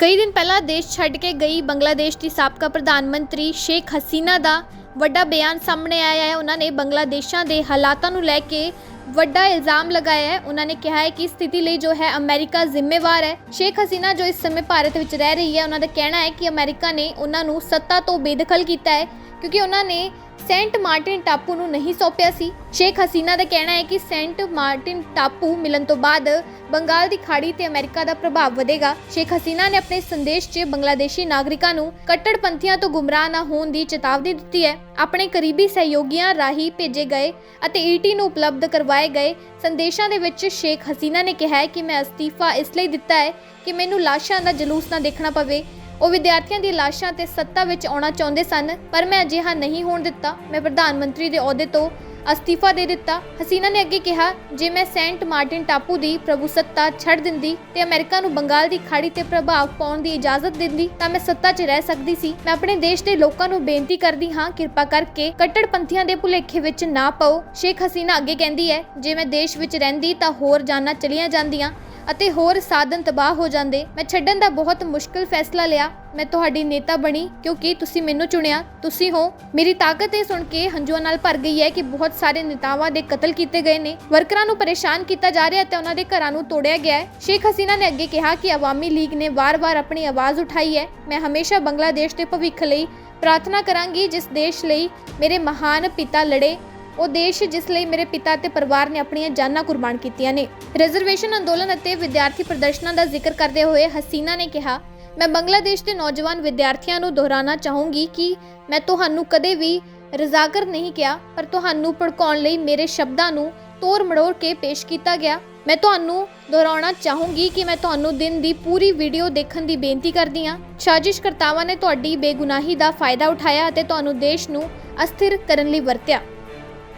ਕਈ ਦਿਨ ਪਹਿਲਾਂ ਦੇਸ਼ ਛੱਡ ਕੇ ਗਈ ਬੰਗਲਾਦੇਸ਼ ਦੀ ਸਾਬਕਾ ਪ੍ਰਧਾਨ ਮੰਤਰੀ ਸ਼ੇਖ ਹਸੀਨਾ ਦਾ ਵੱਡਾ ਬਿਆਨ ਸਾਹਮਣੇ ਆਇਆ ਹੈ। ਉਹਨਾਂ ਨੇ ਬੰਗਲਾਦੇਸ਼ਾਂ ਦੇ ਹਾਲਾਤਾਂ ਨੂੰ ਲੈ ਕੇ ਵੱਡਾ ਇਲਜ਼ਾਮ ਲਗਾਇਆ ਹੈ। ਉਹਨਾਂ ਨੇ ਕਿਹਾ ਹੈ ਕਿ ਸਥਿਤੀ ਲਈ ਜੋ ਹੈ ਅਮਰੀਕਾ ਜ਼ਿੰਮੇਵਾਰ ਹੈ। ਸ਼ੇਖ ਹਸੀਨਾ ਜੋ ਇਸ ਸਮੇਂ ਭਾਰਤ ਵਿੱਚ ਰਹਿ ਰਹੀ ਹੈ, ਉਹਨਾਂ ਦਾ ਕਹਿਣਾ ਹੈ ਕਿ ਅਮਰੀਕਾ ਨੇ ਉਹਨਾਂ ਨੂੰ ਸੱਤਾ ਤੋਂ ਬੇਦਖਲ ਕੀਤਾ ਹੈ, ਕਿਉਂਕਿ ਉਹਨਾਂ ਨੇ ਸੈਂਟ ਮਾਰਟਿਨ ਟਾਪੂ ਨੂੰ ਨਹੀਂ ਸੌਂਪਿਆ ਸੀ। ਸ਼ੇਖ ਹਸੀਨਾ ਦਾ ਕਹਿਣਾ ਹੈ ਕਿ ਸੈਂਟ ਮਾਰਟਿਨ ਟਾਪੂ ਮਿਲਣ ਤੋਂ ਬਾਅਦ ਬੰਗਾਲ ਦੀ ਖਾੜੀ ਤੇ ਅਮਰੀਕਾ ਦਾ ਪ੍ਰਭਾਵ ਵਧੇਗਾ। ਸ਼ੇਖ ਹਸੀਨਾ ਨੇ ਆਪਣੇ ਸੰਦੇਸ਼ 'ਚ ਬੰਗਲਾਦੇਸ਼ੀ ਨਾਗਰਿਕਾਂ ਨੂੰ ਕੱਟੜਪੰਥੀਆਂ ਤੋਂ ਗੁੰਮਰਾਹ ਨਾ ਹੋਣ ਦੀ ਚੇਤਾਵਨੀ ਦਿੱਤੀ ਹੈ। ਆਪਣੇ ਕਰੀਬੀ ਸਹਿਯੋਗੀਆਂ ਰਾਹੀਂ ਭੇਜੇ ਗਏ ਅਤੇ ਈਟੀ ਨੂੰ ਉਪਲਬਧ ਕਰਵਾਏ ਗਏ ਸੰਦੇਸ਼ਾਂ ਦੇ ਵਿੱਚ ਸ਼ੇਖ ਹਸੀਨਾ ਨੇ ਕਿਹਾ ਹੈ ਕਿ ਮੈਂ ਅਸਤੀਫਾ ਇਸ ਲਈ ਦਿੱਤਾ ਹੈ ਕਿ ਮੈਨੂੰ ਲਾਸ਼ਾਂ ਦਾ ਜਲੂਸ ਨਾ ਦੇਖਣਾ ਪਵੇ। ਉਹ ਵਿਦਿਆਰਥੀਆਂ ਦੀ ਲਾਸ਼ਾਂ ਤੇ ਸੱਤਾ ਵਿੱਚ ਆਉਣਾ ਚਾਹੁੰਦੇ ਸਨ, ਪਰ ਮੈਂ ਅਜਿਹਾ ਨਹੀਂ ਹੋਣ ਦਿੱਤਾ। ਮੈਂ ਪ੍ਰਧਾਨ ਮੰਤਰੀ ਦੇ ਅਹੁਦੇ ਤੋਂ ਅਸਤੀਫਾ ਦੇ ਦਿੱਤਾ। ਹਸੀਨਾ ਨੇ ਅੱਗੇ ਕਿਹਾ, ਜੇ ਮੈਂ ਸੈਂਟ ਮਾਰਟਿਨ ਟਾਪੂ ਦੀ ਪ੍ਰਭੂਸੱਤਾ ਛੱਡ ਦਿੰਦੀ ਤੇ ਅਮਰੀਕਾ ਨੂੰ ਬੰਗਾਲ ਦੀ ਖਾੜੀ ਤੇ ਪ੍ਰਭਾਵ ਪਾਉਣ ਦੀ ਇਜਾਜ਼ਤ ਦਿੰਦੀ, ਤਾਂ ਮੈਂ ਸੱਤਾ 'ਚ ਰਹਿ ਸਕਦੀ ਸੀ। ਮੈਂ ਆਪਣੇ ਦੇਸ਼ ਦੇ ਲੋਕਾਂ ਨੂੰ ਬੇਨਤੀ ਕਰਦੀ ਹਾਂ, ਕਿਰਪਾ ਕਰਕੇ ਕੱਟੜਪੰਥੀਆਂ ਦੇ ਭੁਲੇਖੇ ਵਿੱਚ ਨਾ ਪਾਓ। ਸ਼ੇਖ ਹਸੀਨਾ ਅੱਗੇ ਕਹਿੰਦੀ ਹੈ, ਜੇ ਮੈਂ ਦੇਸ਼ ਵਿੱਚ ਰਹਿੰਦੀ ਤਾਂ ਹੋਰ ਜਾਨਾਂ ਚਲੀਆਂ ਜਾਂਦੀਆਂ। ਅਤੇ ਹੋਰ ਸਾਧਨ ਤਬਾਹ ਹੋ ਜਾਂਦੇ, ਮੈਂ ਛੱਡਣ ਦਾ ਬਹੁਤ ਮੁਸ਼ਕਲ ਫੈਸਲਾ ਲਿਆ। ਮੈਂ ਤੁਹਾਡੀ ਨੇਤਾ ਬਣੀ, ਕਿਉਂਕਿ ਤੁਸੀਂ ਮੈਨੂੰ ਚੁਣਿਆ। ਤੁਸੀਂ ਹੋ, ਮੇਰੀ ਤਾਕਤ ਇਹ ਸੁਣ ਕੇ ਹੰਝੂਆਂ ਨਾਲ ਭਰ ਗਈ ਹੈ ਕਿ ਬਹੁਤ ਸਾਰੇ ਨੇਤਾਵਾਂ ਦੇ ਕਤਲ ਕੀਤੇ ਗਏ ਨੇ। ਵਰਕਰਾਂ ਨੂੰ ਪਰੇਸ਼ਾਨ ਕੀਤਾ ਜਾ ਰਿਹਾ ਤੇ ਉਹਨਾਂ ਦੇ ਘਰਾਂ ਨੂੰ ਤੋੜਿਆ ਗਿਆ ਹੈ। ਸ਼ੇਖ ਹਸੀਨਾ ਨੇ ਅੱਗੇ ਕਿਹਾ ਕਿ ਆਵਾਮੀ ਲੀਗ ਨੇ ਵਾਰ-ਵਾਰ ਆਪਣੀ ਆਵਾਜ਼ ਉਠਾਈ ਹੈ। ਮੈਂ ਹਮੇਸ਼ਾ ਬੰਗਲਾਦੇਸ਼ ਦੇ ਭਵਿੱਖ ਲਈ ਪ੍ਰਾਰਥਨਾ ਕਰਾਂਗੀ, ਜਿਸ ਦੇਸ਼ ਲਈ ਮੇਰੇ ਮਹਾਨ ਪਿਤਾ ਲੜੇ। ਉਹ ਦੇਸ਼ ਜਿਸ ਲਈ ਮੇਰੇ ਪਿਤਾ ਤੇ ਪਰਿਵਾਰ ਨੇ ਆਪਣੀਆਂ ਜਾਨਾਂ ਕੁਰਬਾਨ ਕੀਤੀਆਂ ਨੇ। ਰਿਜ਼ਰਵੇਸ਼ਨ ਅੰਦੋਲਨ ਅਤੇ ਵਿਦਿਆਰਥੀ ਪ੍ਰਦਰਸ਼ਨਾਂ ਦਾ ਜ਼ਿਕਰ ਕਰਦੇ ਹੋਏ ਹਸੀਨਾ ਨੇ ਕਿਹਾ, ਮੈਂ ਬੰਗਲਾਦੇਸ਼ ਦੇ ਨੌਜਵਾਨ ਵਿਦਿਆਰਥੀਆਂ ਨੂੰ ਦੁਹਰਾਉਣਾ ਚਾਹੂੰਗੀ ਕਿ ਮੈਂ ਤੁਹਾਨੂੰ ਕਦੇ ਵੀ ਰਜ਼ਾਕਰ ਨਹੀਂ ਕਿਹਾ, ਪਰ ਤੁਹਾਨੂੰ ਭੜਕਾਉਣ ਲਈ ਮੇਰੇ ਸ਼ਬਦਾਂ ਨੂੰ ਤੋੜ ਮੜੋੜ ਕੇ ਪੇਸ਼ ਕੀਤਾ ਗਿਆ। ਮੈਂ ਤੁਹਾਨੂੰ ਦੁਹਰਾਉਣਾ ਚਾਹੂੰਗੀ ਕਿ ਮੈਂ ਤੁਹਾਨੂੰ ਦਿਨ ਦੀ ਪੂਰੀ ਵੀਡੀਓ ਦੇਖਣ ਦੀ ਬੇਨਤੀ ਕਰਦੀ ਹਾਂ। ਸਾਜ਼ਿਸ਼ਕਰਤਾਵਾਂ ਨੇ ਤੁਹਾਡੀ ਬੇਗੁਨਾਹੀ ਦਾ ਫਾਇਦਾ ਉਠਾਇਆ ਅਤੇ ਤੁਹਾਨੂੰ ਦੇਸ਼ ਨੂੰ ਅਸਥਿਰ ਕਰਨ ਲਈ ਵਰਤਿਆ।